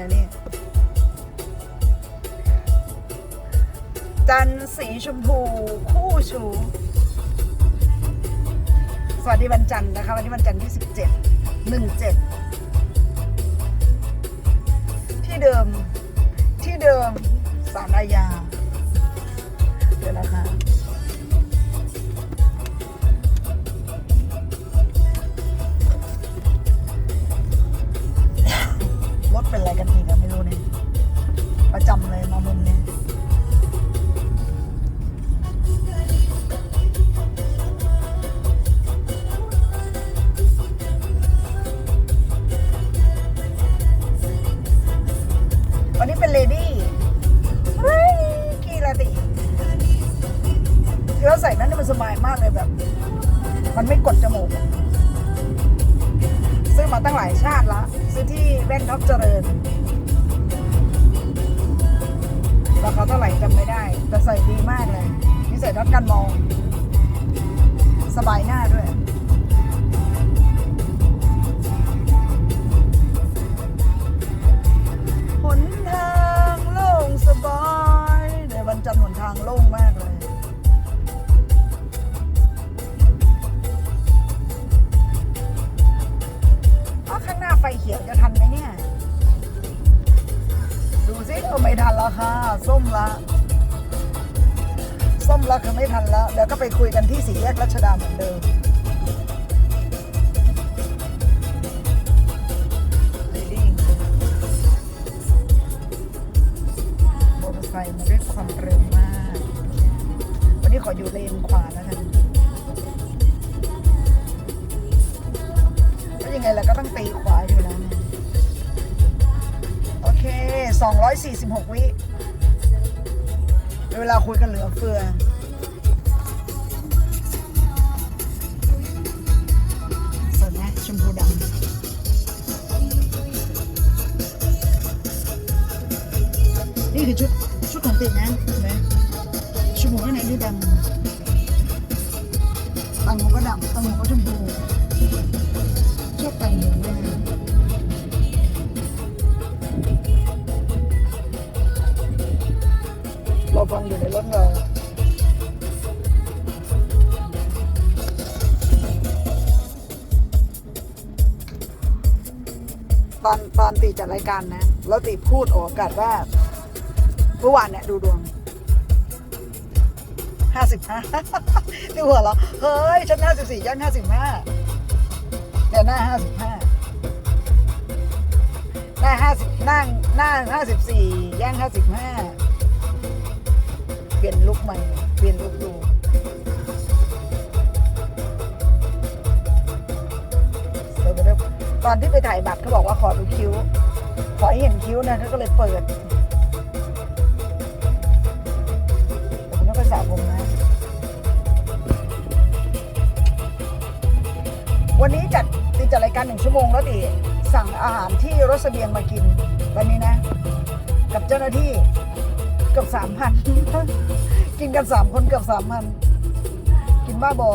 นะนี่จันสีชมพูคู่ชู สวัสดีวันจันทร์นะคะ วันนี้วันจันทร์ที่สิบเจ็ดหนึ่งเจ็ดที่เดิมที่เดิมสารอาญา ถเป็นอะไรกันอีกอะไม่รู้เนี่ยประจำเลยมามุมนี้วันนี้เป็นเลดี้เฮ้ยกีราติที่เราใส่นั้นมันสบายมากเลยแบบ มันไม่กดจมูก ซื้อมาตั้งหลายชาติละ ซื้อที่แว่นท็อปเจริญราคาเท่าไหร่จำไม่ได้ แต่ใส่ดีมากเลยนี่ใส่น็อตกันมอง สบายหน้าด้วย ส้มละส้มละคือไม่ทันแล้วเดี๋ยวก็ไปคุยกันที่สี่แยกรัชดาเหมือนเดิมดี้มอเตอร์ไซค์มาด้วยความเร็วมาก วันนี้ขออยู่เลนขวาแล้วกันก็ยังไงเราก็ต้องตีขวาอยู่แล้วเนี่ยโอเค 246 วิ เวลาคุยกันเหลือเฟือสวยไหมชมพูดำนี่คือชุดชุดของติดนะเห็นไหมชมพูข้างในนี่ดำตังหูก็ดำตังหูก็ชมพูชอบแต่งหญิงด้วยนะ เราฟังอยู่ในรถเราตอนตอนตีจัดรายการนะ แล้วตีพูดออกากาศว่าเมื่อวานเนี่ยดูดวงห้าสิบห้านี่หัวเราเฮ้ย ฉันห้าสิบสี่ย่างห้าสิบห้าเดี๋ยวหน้าห้าสิบห้าหน้าห้าสิบนั่งหน้าห้าสิบสี่ย่างห้าสิบห้า เปลี่ยนลุกใหม่ เปลี่ยนลุกดูเดี๋ยวเดี๋ยวตอนที่ไปถ่ายบัตรเขาบอกว่าขอดูคิ้ว ขอให้เห็นคิ้วนะเขาก็เลยเปิดผมไม่ค่อยสระผมนะ วันนี้จัดติดจัดรายการหนึ่งชั่วโมงแล้วดิสั่งอาหารที่รถเสบียงมากินวันนี้นะ กับเจ้าหน้าที่ เกือบสามพันกินกันสามคนเกือบสามพันกินบ้าบอ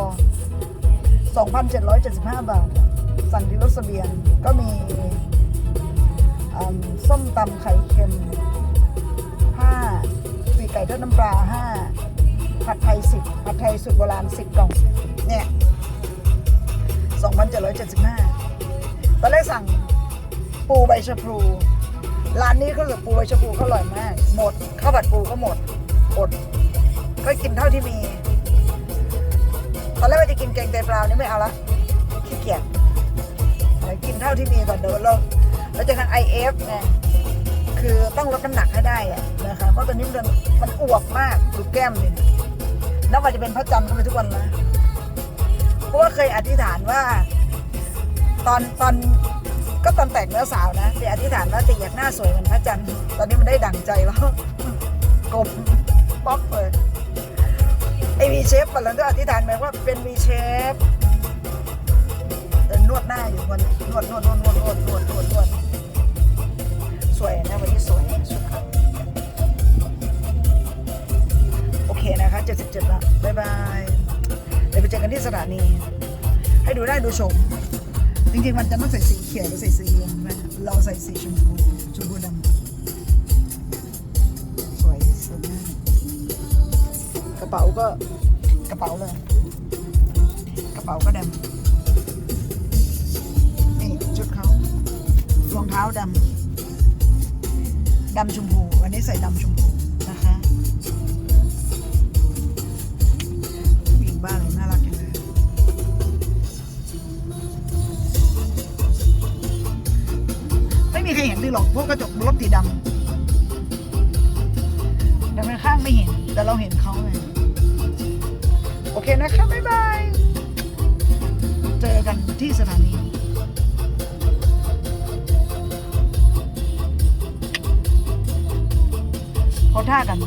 สองพันเจ็ดร้อยเจ็ดสิบห้าบาท สั่งที่รถเสบียงก็มีอืมส้มตำไข่เค็มห้าปีไก่ทอดน้ำปลาห้าผัดไทยสิบผัดไทยสุดโบราณสิบกล่อง เนี่ย2,775ตอนแรกสั่งปูใบชะพลู ร้านนี้เขาเหลือปูใบชะพูเขาอร่อยมาก หมดข้าวผัดปูก็หมดอดก็กินเท่าที่มีตอนแรกว่าจะกินแกงไตปลานี่ไม่เอาละขี้เกียจกินเท่าที่มีก่อนเดี๋ยวเราเราจะกัน IF ไงคือต้องลดน้ำหนักให้ได้อะนะคะเพราะตอนนี้มันมันอวบมากดูแก้มดินับว่าจะเป็นพระจันทร์เข้าไปทุกวันนะเพราะว่าเคยอธิษฐานว่า ตอนตอน ก็ตอนแต่งเนื้อสาวนะแต่อธิษฐานว่าจะอยากหน้าสวยเหมือนพระจันทร์ตอนนี้มันได้ดั่งใจแล้วกลมป๊อกเลยไอวีเชฟก่อนแล้วก็อธิษฐานแบบว่าเป็นวีเชฟนวดหน้าอยู่วันนวดนวดนวดนวดนวดนวดนวดนวดสวยนะวันนี้สวยสุดครับโอเคนะคะ77ละบ๊ายบายเดี๋ยวไปเจอกันที่สถานี ให้ดูได้ดูชม จริงๆมันจะต้องใส่สีเขียวหรือใส่สีเหลืองไหมเราใส่สีชมพูชมพูดำสวยสวยมากกระเป๋าก็กระเป๋าเลย กระเป๋าก็ดำนี่ชุดเขารองเท้าดำดำชมพูอันนี้ใส่ดำชมพู ดำแต่ข้างไม่เห็น แต่เราเห็นเขาไงโอเคนะคะบ๊ายบาย เจอกันที่สถานีเขาท่ากัน